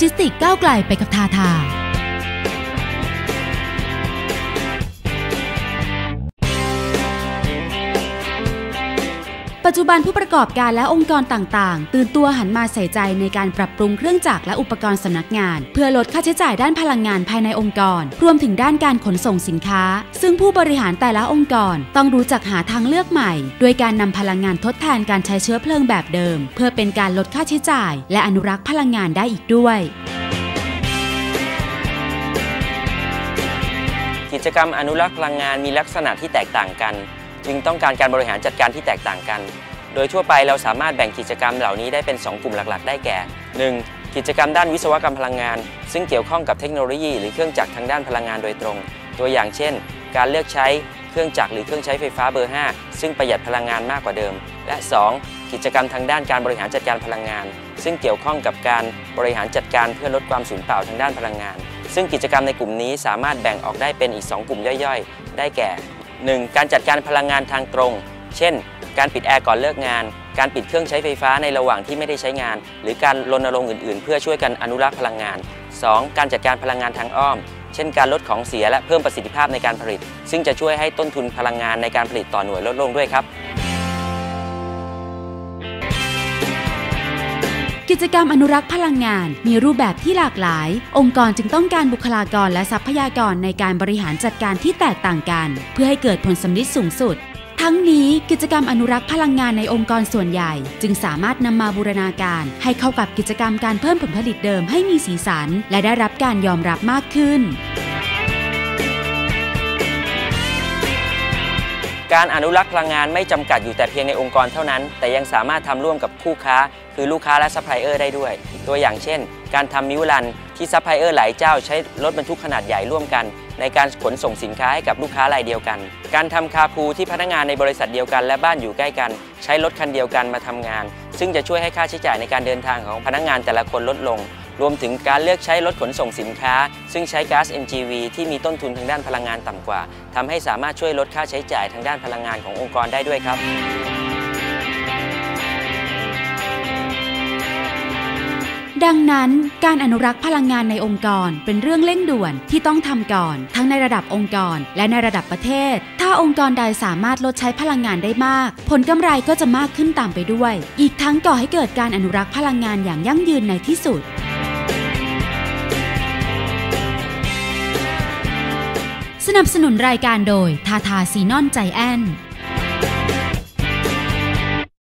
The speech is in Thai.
จิสติกก้าวไกลไปกับทาทา ปัจจุบันผู้ประกอบการและองค์กรต่างๆ ตื่นตัวหันมาใส่ใจในการปรับปรุงเครื่องจักรและอุปกรณ์สำนักงาน เพื่อลดค่าใช้จ่ายด้านพลังงานภายในองค์กร รวมถึงด้านการขนส่งสินค้า ซึ่งผู้บริหารแต่ละองค์กร ต้องรู้จักหาทางเลือกใหม่ โดยการนำพลังงานทดแทนการใช้เชื้อเพลิงแบบเดิม เพื่อเป็นการลดค่าใช้จ่าย และอนุรักษ์พลังงานได้อีกด้วยกิจกรรมอนุรักษ์พลังงานมีลักษณะที่แตกต่างกัน จึงต้องการการบริหารจัดการที่แตกต่างกัน โดยทั่วไปเราสามารถแบ่งกิจกรรมเหล่านี้ได้เป็น 2 กลุ่มหลักๆ ได้แก่ 1. กิจกรรมด้านวิศวกรรมพลังงาน ซึ่งเกี่ยวข้องกับเทคโนโลยี หรือเครื่องจักรทางด้านพลังงานโดยตรง ตัวอย่างเช่น การเลือกใช้เครื่องจักรหรือเครื่องใช้ไฟฟ้าเบอร์ 5 ซึ่งประหยัดพลังงานมากกว่าเดิม และ 2. กิจกรรมทางด้านการบริหารจัดการพลังงาน ซึ่งเกี่ยวข้องกับการบริหารจัดการเพื่อลดความสูญเปล่าทางด้านพลังงาน ซึ่งกิจกรรมในกลุ่มนี้สามารถแบ่งออกได้เป็นอีก 2 กลุ่มย่อยๆ ได้แก่ 1. การจัดการพลังงานทางตรง เช่น การปิดแอร์ก่อนเลิกงาน การปิดเครื่องใช้ไฟฟ้าในระหว่างที่ไม่ได้ใช้งาน หรือการรณรงค์อื่นๆ เพื่อช่วยกันอนุรักษ์พลังงาน 2. การจัดการพลังงานทางอ้อม เช่น การลดของเสียและเพิ่มประสิทธิภาพในการผลิต ซึ่งจะช่วยให้ต้นทุนพลังงานในการผลิตต่อหน่วยลดลงด้วยครับ กิจกรรมอนุรักษ์พลังงาน มีรูปแบบที่หลากหลาย องค์กรจึงต้องการบุคลากรและทรัพยากรในการบริหารจัดการที่แตกต่างกัน เพื่อให้เกิดผลสำลิดสูงสุด ทั้งนี้กิจกรรมอนุรักษ์พลังงานในองค์กรส่วนใหญ่ จึงสามารถนำมาบูรณาการ ให้เข้ากับกิจกรรมการเพิ่มผลผลิตเดิมให้มีสีสัน และได้รับการยอมรับมากขึ้น การอนุรักษ์พลังงานไม่จำกัดอยู่แต่เพียงในองค์กรเท่านั้น แต่ยังสามารถทำร่วมกับคู่ค้า คือลูกค้าและซัพพลายเออร์ได้ด้วย ตัวอย่างเช่น การทำมิวรันที่ซัพพลายเออร์หลายเจ้าใช้รถบรรทุกขนาดใหญ่ร่วมกัน ในการขนส่งสินค้าให้กับลูกค้ารายเดียวกัน การทำคาพูที่พนักงานในบริษัทเดียวกัน และบ้านอยู่ใกล้กัน ใช้รถคันเดียวกันมาทำงาน ซึ่งจะช่วยให้ค่าใช้จ่ายในการเดินทางของพนักงานแต่ละคนลดลง รวมถึงการเลือกใช้รถขนส่งสินค้า ซึ่งใช้ก๊าซ NGV ที่มีต้นทุนทางด้านพลังงานต่ำกว่าทำให้สามารถช่วยลดค่าใช้จ่ายทางด้านพลังงานขององค์กรได้ด้วยครับดังนั้นการอนุรักษ์พลังงานในองค์กรเป็นเรื่องเร่งด่วนที่ต้องทำก่อน ทั้งในระดับองค์กร และในระดับประเทศ ถ้าองค์กรใดสามารถลดใช้พลังงานได้มาก ผลกำไรก็จะมากขึ้นตามไปด้วย อีกทั้งก่อให้เกิดการอนุรักษ์พลังงานอย่างยั่งยืนในที่สุด นับสนุนรายการโดยทาทาซีนอนใจแอน